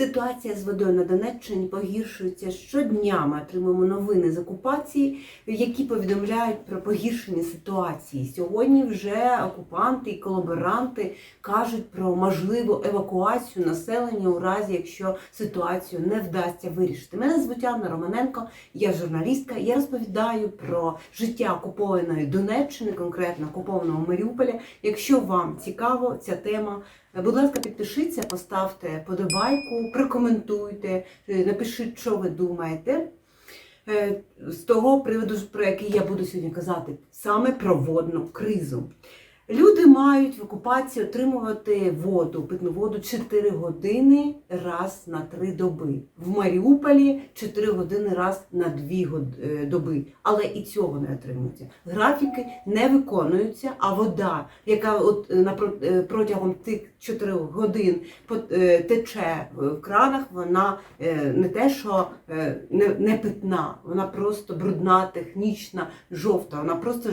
Ситуація з водою на Донеччині погіршується щодня. Ми отримуємо новини з окупації, які повідомляють про погіршення ситуації. Сьогодні вже окупанти і колаборанти кажуть про можливу евакуацію населення у разі, якщо ситуацію не вдасться вирішити. Мене звуть Анна Романенко, я журналістка. Я розповідаю про життя окупованої Донеччини, конкретно окупованого Маріуполя. Якщо вам цікаво ця тема, будь ласка, підпишіться, поставте подобайку, прокоментуйте, е, напишіть, що ви думаєте. Е, З того приводу, про який я буду сьогодні казати, саме про водну кризу. Люди мають в окупації отримувати воду, питну воду 4 години раз на 3 доби. В Маріуполі 4 години раз на 2 е, доби. Але і цього не отримується. Графіки не виконуються, а вода, яка от е, е, протягом цих 4 годин тече в кранах, вона не те, що не, не питна, вона просто брудна, технічна, жовта, вона просто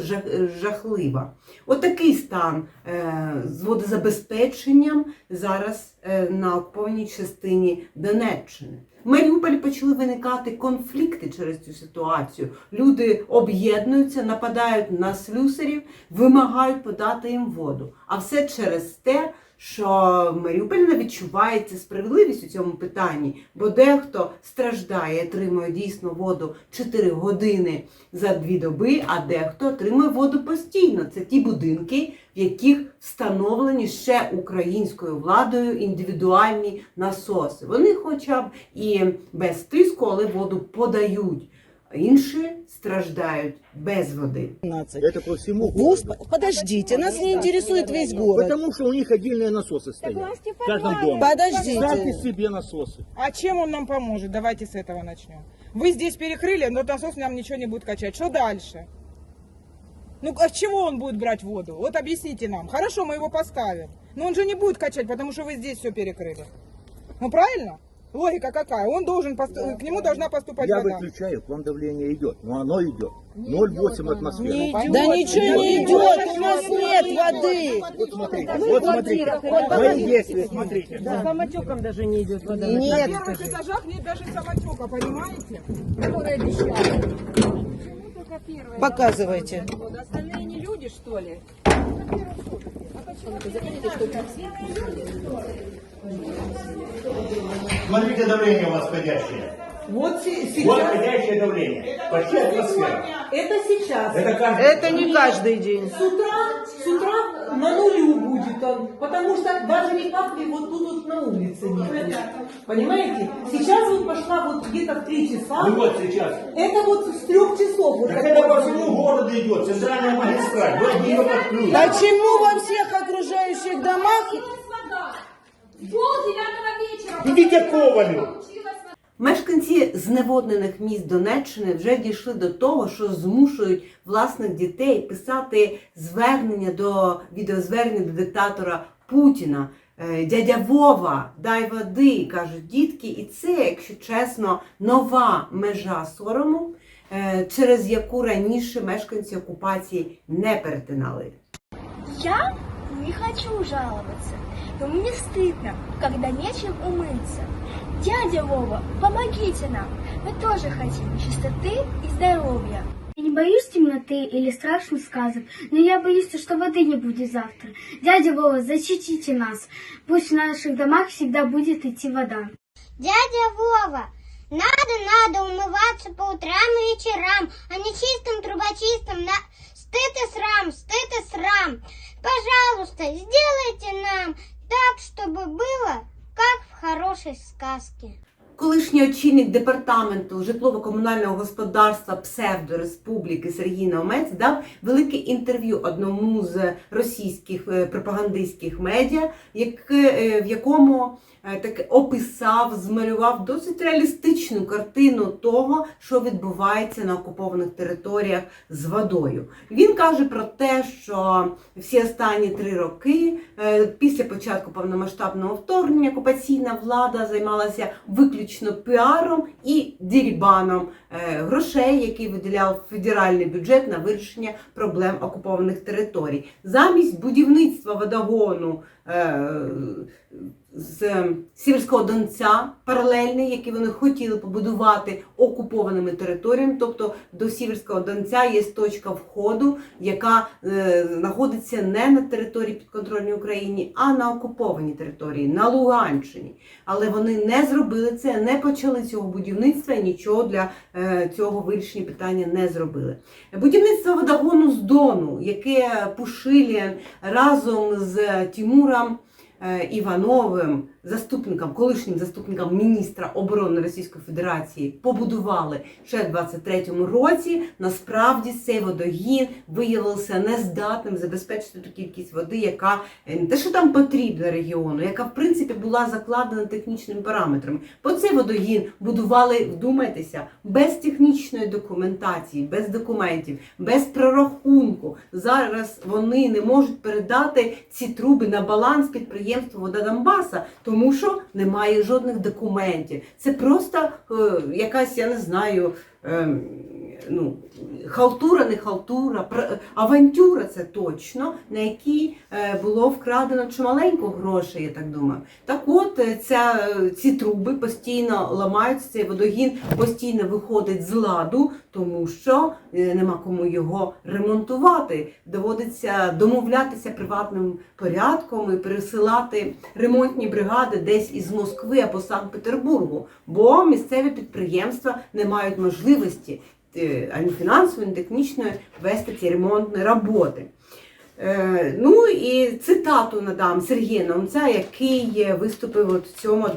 жахлива. Отакий стан е, з водозабезпеченням зараз е, на окупованій частині Донеччини. В Маріуполі почали виникати конфлікти через цю ситуацію. Люди об'єднуються, нападають на слюсарів, вимагають подати їм воду. А все через те, що в Маріуполі не відчувається справедливість у цьому питанні, бо дехто страждає, отримує дійсно воду 4 години за дві доби, а дехто отримує воду постійно. Це ті будинки, в яких встановлені ще українською владою індивідуальні насоси. Вони, хоча б і без тиску, але воду подають. Інші страждають без води. 15. Это по всему городу. Господи, подождите, нас не интересует весь город. Потому что у них отдельные насосы стоят. В каждом доме. Ставьте Подождите. себе насосы. А чем он нам поможет? Давайте с этого начнем. Вы здесь перекрыли, но насос нам ничего не будет качать. Что дальше? Ну, а с чего он будет брать воду? Вот объясните нам. Хорошо, мы его поставим. Но он же не будет качать, потому что вы здесь все перекрыли. Ну, правильно? Логика какая? Он должен, пост- к нему должна поступать Я вода. выключаю, к вам давление идет. Но оно идет. 0,8 атмосферы. Да ничего не идет, у нас нет воды. Вот смотрите, вот смотрите. Мои действия, смотрите. Самотеком даже не идет вода. На Нет. первых этажах нет даже самотека, понимаете? Показывайте. Остальные не люди, что ли? Смотрите, давление у вас входящее. Вот се- Вот сейчас. входящее давление. Почти атмосфера. Это сейчас. Это каждый Это не каждый день. С утра, с утра на нулю будет он, потому что даже не капли вот тут вот на улице нет. Понимаете? Сейчас вот пошла вот где-то в три часа. Ну вот сейчас. Это вот с трех часов. Вот Так такое это по всему городу идет. Центральная магистраль. Вы один подключите. Почему во всех окружающих домах Пол девятого вечера. Идите к Ковалю. Мешканці зневоднених міст Донеччини вже дійшли до того, що змушують власних дітей писати звернення до відеозвернення до диктатора Путіна. Е, Дядя Вова, дай води, кажуть дітки, і це, якщо чесно, нова межа сорому, е, через яку раніше мешканці окупації не перетинали. Я не хочу жаловаться, но мне стыдно, когда нечем умыться. Дядя Вова, помогите нам, мы тоже хотим чистоты и здоровья. Я не боюсь темноты или страшных сказок, но я боюсь, что воды не будет завтра. Дядя Вова, защитите нас. Пусть в наших домах всегда будет идти вода. Дядя Вова, надо, надо умываться по утрам и вечерам, а не чистым трубочистым на... Стыд и срам, стыд и срам. Пожалуйста, сделайте нам так, чтобы было, как в хорошей сказке. Колишній очільник департаменту житлово-комунального господарства псевдореспубліки Сергій Наумець дав велике інтерв'ю одному з російських е, пропагандистських медіа, е, в якому е, так описав, змалював досить реалістичну картину того, що відбувається на окупованих територіях з водою. Він каже про те, що всі останні три роки після початку повномасштабного вторгнення окупаційна влада займалася виключно піаром і дірібаном е, грошей, які виділяв федеральний бюджет на вирішення проблем окупованих територій. Замість будівництва водогону з Сіверського Донця паралельний, який вони хотіли побудувати окупованими територіями. Тобто до Сіверського Донця є точка входу, яка е, знаходиться не на території підконтрольній Україні, а на окупованій території, на Луганщині. Але вони не зробили це, не почали цього будівництва і нічого для е, цього вирішення питання не зробили. Будівництво водогону з Дону, яке Пушилін разом з Тимуром е, Івановим, заступником, колишнім заступником міністра оборони Російської Федерації, побудували ще в 23-му році. Насправді цей водогін виявився нездатним забезпечити ту кількість води, яка е, не те, що там потрібна регіону, яка в принципі була закладена технічними параметрами. Бо цей водогін будували, вдумайтеся, без технічної документації, без документів, без прорахунку. Зараз вони не можуть передати ці труби на баланс підприємства Вода Донбаса, тому що немає жодних документів. Це просто е, якась, я не знаю. ем, Ну, халтура, не халтура, авантюра це точно, на якій е, було вкрадено чималенько грошей, я так думаю. Так от е, ця, е, ці труби постійно ламаються, цей водогін постійно виходить з ладу, тому що нема кому його ремонтувати. Доводиться домовлятися приватним порядком і пересилати ремонтні бригади десь із Москви або Санкт-Петербургу, бо місцеві підприємства не мають можливості ані фінансової, ані технічної вести ці ремонтні роботи. Е, Ну і цитату надам Сергія Наумця, який е, виступив от в цьому е,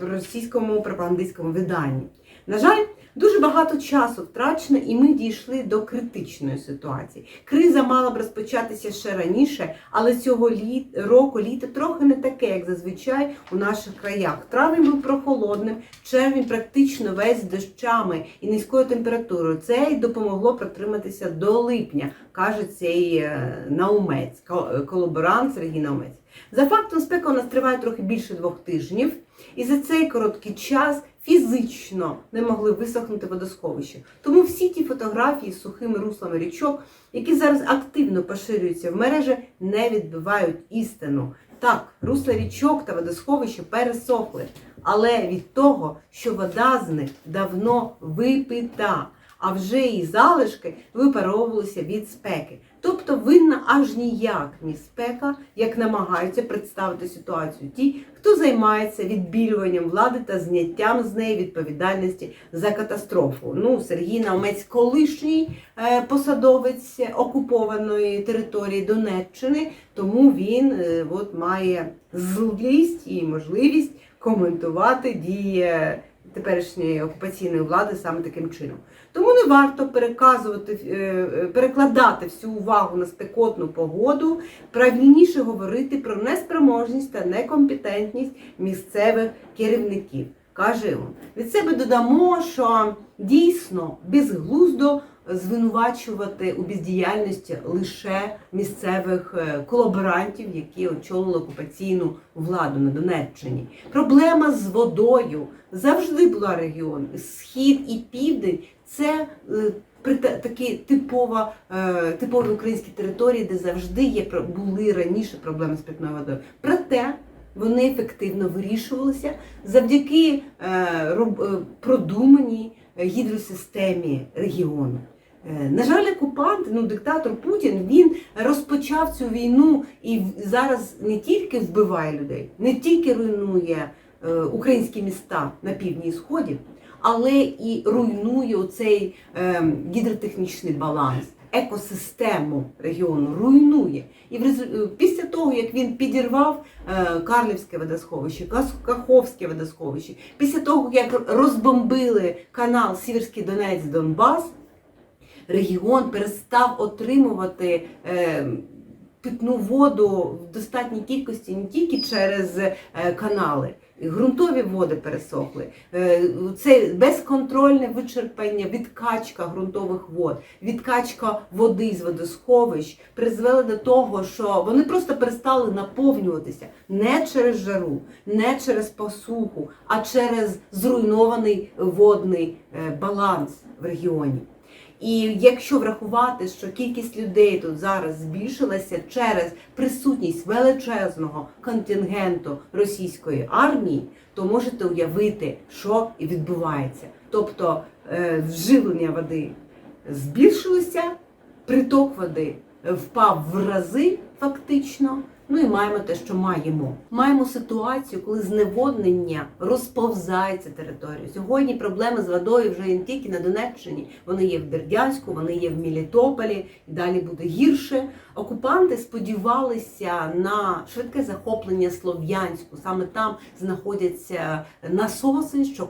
російському пропагандистському виданні. На жаль, дуже багато часу втрачено, і ми дійшли до критичної ситуації. Криза мала б розпочатися ще раніше, але цього літ, року літо трохи не таке, як зазвичай у наших краях. Травень був прохолодним, червень практично весь дощами і низькою температурою. Це й допомогло протриматися до липня, каже цей е, наумець, ко- колаборант Сергій Наумець. За фактом, спека у нас триває трохи більше двох тижнів, і за цей короткий час фізично не могли висохнути водосховища. Тому всі ті фотографії з сухими руслами річок, які зараз активно поширюються в мережі, не відбивають істину. Так, русла річок та водосховища пересохли, але від того, що вода з них давно випита, а вже і залишки випаровувалися від спеки. Тобто винна аж ніяк не спека, як намагаються представити ситуацію ті, хто займається відбілюванням влади та зняттям з неї відповідальності за катастрофу. Ну, Сергій Наумець, колишній е, посадовець окупованої території Донеччини, тому він е, от, має злість і можливість коментувати дії теперішньої окупаційної влади саме таким чином. Тому не варто переказувати, е, е, перекладати всю увагу на спекотну погоду, правильніше говорити про неспроможність та некомпетентність місцевих керівників. Каже він. Від себе додамо, що дійсно безглуздо звинувачувати у бездіяльності лише місцевих е, колаборантів, які очолили окупаційну владу на Донеччині. Проблема з водою завжди була регіон. Схід і південь це е, такі типова, е, типові українські території, де завжди є були раніше проблеми з питною водою. Проте вони ефективно вирішувалися завдяки продуманій гідросистемі регіону. Е, На жаль, окупант, ну диктатор Путін, він розпочав цю війну і зараз не тільки вбиває людей, не тільки руйнує е, українські міста на півдні і сході, але і руйнує оцей е, гідротехнічний баланс. Екосистему регіону руйнує. І після того, як він підірвав Карлівське водосховище, Каховське водосховище, після того, як розбомбили канал Сіверський Донець Донбас, регіон перестав отримувати е, питну воду в достатній кількості не тільки через е, канали. Ґрунтові води пересохли. Е, Це безконтрольне вичерпання, відкачка ґрунтових вод, відкачка води з водосховищ призвели до того, що вони просто перестали наповнюватися не через жару, не через посуху, а через зруйнований водний баланс в регіоні. І якщо врахувати, що кількість людей тут зараз збільшилася через присутність величезного контингенту російської армії, то можете уявити, що і відбувається. Тобто е, вживлення води збільшилося, приток води впав в рази фактично. Ну і маємо те, що маємо. Маємо ситуацію, коли зневоднення розповзається територію. Сьогодні проблеми з водою вже не тільки на Донеччині, вони є в Бердянську, вони є в Мелітополі, і далі буде гірше. Окупанти сподівалися на швидке захоплення Слов'янську. Саме там знаходяться насоси, що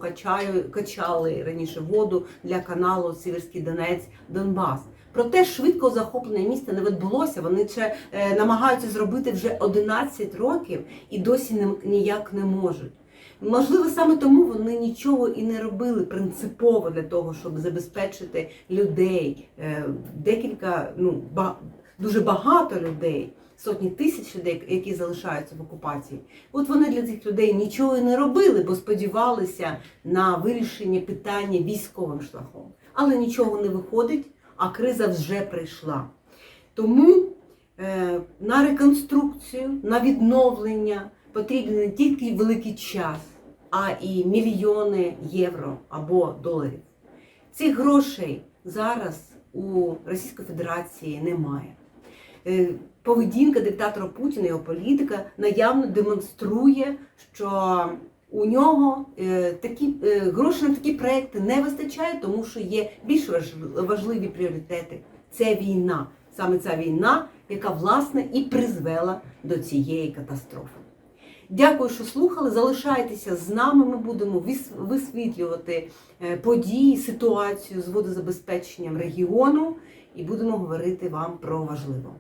качали раніше воду для каналу Сіверський Донець Донбас. Проте швидкого захоплення міста не відбулося. Вони ще е, намагаються зробити вже 11 років і досі ніяк не можуть. Можливо, саме тому вони нічого і не робили принципово для того, щоб забезпечити людей. Е, декілька, ну дуже багато людей, сотні тисяч людей, які залишаються в окупації. От вони для цих людей нічого і не робили, бо сподівалися на вирішення питання військовим шляхом. Але нічого не виходить а криза вже прийшла. Тому е, на реконструкцію, на відновлення потрібен не тільки великий час, а і мільйони євро або доларів. Цих грошей зараз у Російської Федерації немає. Е, Поведінка диктатора Путіна, його політика наявно демонструє, що у нього е, такі е, грошей на такі проекти не вистачає, тому що є більш важ- важливі пріоритети. Це війна, саме ця війна, яка власне і призвела до цієї катастрофи. Дякую, що слухали. Залишайтеся з нами. Ми будемо вис- висвітлювати е, події, ситуацію з водозабезпеченням регіону і будемо говорити вам про важливе.